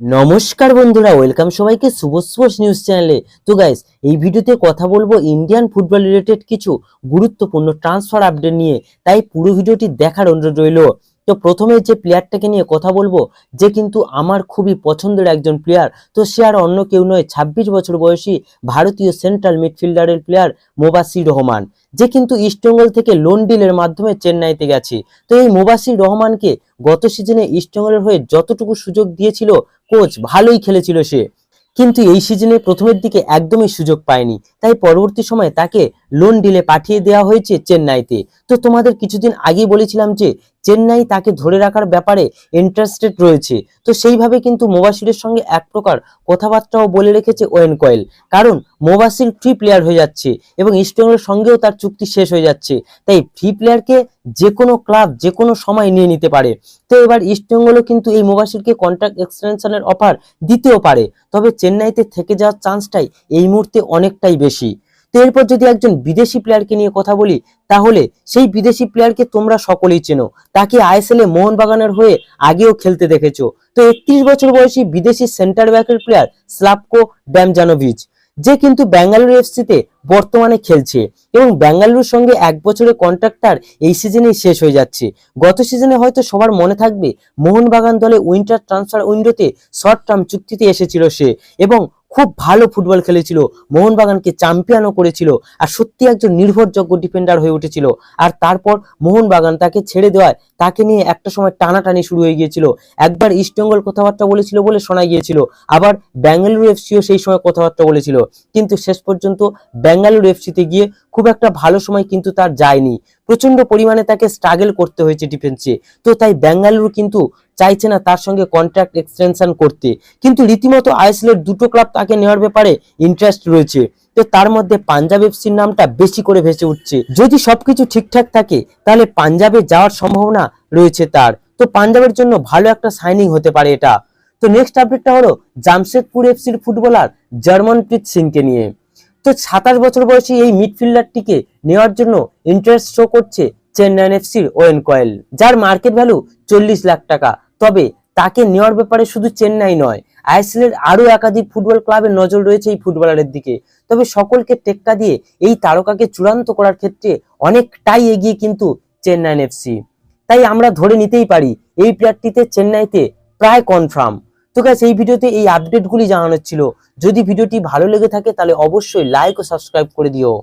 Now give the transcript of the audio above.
নমস্কার বন্ধুরা ওয়েলকাম সবাইকে শুভ স্পোর্টস নিউজ চ্যানেলে তো গাইস এই ভিডিওতে কথা বলব ইন্ডিয়ান ফুটবল রিলেটেড কিছু গুরুত্বপূর্ণ ট্রান্সফার আপডেট নিয়ে। তাই পুরো ভিডিওটি দেখার অনুরোধ রইল। তো প্রথমে যে প্লেয়ারটাকে নিয়ে কথা বলব, যে কিন্তু আমার খুবই পছন্দের একজন প্লেয়ার তো সে আর অন্য কেউ নয়, ছাব্বিশ বছর বয়সী ভারতীয় সেন্ট্রাল মিডফিল্ডারের প্লেয়ার মোবাসির রহমান, যে কিন্তু ইস্টবেঙ্গল থেকে লোন ডিলের মাধ্যমে চেন্নাইতে গেছে। তো এই মোবাসির রহমানকে গত সিজনে ইস্টবেঙ্গলের হয়ে যতটুকু সুযোগ দিয়েছিল কোচ ভালোই খেলেছিল সে। কিন্তু এই সিজনে প্রথমের দিকে একদমই সুযোগ পায়নি, তাই পরবর্তী সময়ে তাকে লোন ডিলে পাঠিয়ে দেওয়া হয়েছে চেন্নাইতে। তো তোমাদের কিছুদিন আগেই বলেছিলাম যে, চেন্নাই তাকে ধরে রাখার ব্যাপারে ইন্টারেস্টেড রয়েছে। তো সেইভাবে কিন্তু মোবাসিরের সঙ্গে এক প্রকার কথাবার্তাও বলে রেখেছে ওয়েন কয়েল। কারণ মোবাসির ফ্রি প্লেয়ার হয়ে যাচ্ছে এবং ইস্টবেঙ্গলের সঙ্গেও তার চুক্তি শেষ হয়ে যাচ্ছে। তাই ফ্রি প্লেয়ারকে যে কোনো ক্লাব যে কোনো সময় নিয়ে নিতে পারে। তো এবার ইস্টবেঙ্গলও কিন্তু এই মোবাসিরকে কন্ট্রাক্ট এক্সটেনশনের অফার দিতেও পারে। তবে চেন্নাইতে থেকে যাওয়ার চান্সটাই এই মুহূর্তে অনেকটাই বেশি। তো এরপর যদি একজন বিদেশি প্লেয়ারকে নিয়ে কথা বলি, তাহলে সেই বিদেশি প্লেয়ারকে তোমরা সকলেই চেনো। তাকে আইএসএল এ মোহনবাগানের হয়ে আগেও খেলতে দেখেছ। তো একত্রিশ বছর বয়সী বিদেশি সেন্টার ব্যাকের প্লেয়ার স্লাপকো ড্যামজানোভিচ যে কিন্তু ব্যাঙ্গালুরু এফসিতে বর্তমানে খেলছে এবং ব্যাঙ্গালুরুর সঙ্গে এক বছরের কন্ট্রাক্ট তার এই সিজনেই শেষ হয়ে যাচ্ছে। গত সিজনে হয়তো সবার মনে থাকবে, মোহনবাগান দলে উইন্টার ট্রান্সফার উইন্ডোতে শর্ট টার্ম চুক্তিতে এসেছিল সে এবং খুব ভালো ফুটবল খেলেছিল, মোহনবাগানকে চ্যাম্পিয়নও করেছিল আর সত্যি একজন নির্ভরযোগ্য ডিফেন্ডার হয়ে উঠেছিল। আর তারপর মোহনবাগান তাকে ছেড়ে দেওয়ায় তাকে নিয়ে একটা সময় টানাটানি শুরু হয়ে গিয়েছিল। একবার ইস্টবেঙ্গল কথাবার্তা বলেছিল বলে শোনা গিয়েছিল, আবার ব্যাঙ্গালুরু এফসিও সেই সময় কথাবার্তা বলেছিল। কিন্তু শেষ পর্যন্ত ব্যাঙ্গালুরু এফসিতে গিয়ে খুব একটা ভালো সময় কিন্তু তার যায়নি। প্রচণ্ড পরিমাণে তাকে স্ট্রাগল করতে হয়েছে ডিফেন্সে তো তাই ব্যাঙ্গালুরু কিন্তু চাইছে না তার সঙ্গে কন্ট্রাক্ট এক্সটেনশন করতে। কিন্তু রীতিমতো আইএসএল এর দুটো ক্লাব তাকে নেওয়ার ব্যাপারে ইন্টারেস্ট রয়েছে। তো তার মধ্যে পাঞ্জাব এফসির নামটা বেশি করে ভেসে উঠছে। যদি সবকিছু ঠিকঠাক থাকে, তাহলে পাঞ্জাবে যাওয়ার সম্ভাবনা রয়েছে তার। তো পাঞ্জাবের জন্য ভালো একটা সাইনিং হতে পারে এটা। তো নেক্সট আপডেটটা হলো জামশেদপুর এফসির ফুটবলার জার্মনপ্রীত সিংকে নিয়ে। তো সাতাশ বছর বয়সী এই মিডফিল্ডারটিকে নেওয়ার জন্য ইন্টারেস্ট শো করছে চেন্নাইন এফসির ওয়েন কয়েল যার মার্কেট ভ্যালু চল্লিশ লাখ টাকা। তবে তাকে নেওয়ার ব্যাপারে শুধু চেন্নাই নয় আইএসএল এর আরও একাধিক ফুটবল ক্লাবের নজর রয়েছে এই ফুটবলারের দিকে। তবে সকলকে টেক্কা দিয়ে এই তারকাকে চূড়ান্ত করার ক্ষেত্রে অনেকটাই এগিয়ে কিন্তু চেন্নাইন এফসি তাই আমরা ধরে নিতেই পারি, এই প্লেয়ারটিতে চেন্নাইতে প্রায় কনফার্ম। তো গাছ এই ভিডিওতে এই আপডেটগুলি জানানোর ছিল। যদি ভিডিওটি ভালো লেগে থাকে তাহলে অবশ্যই লাইক ও সাবস্ক্রাইব করে দিও।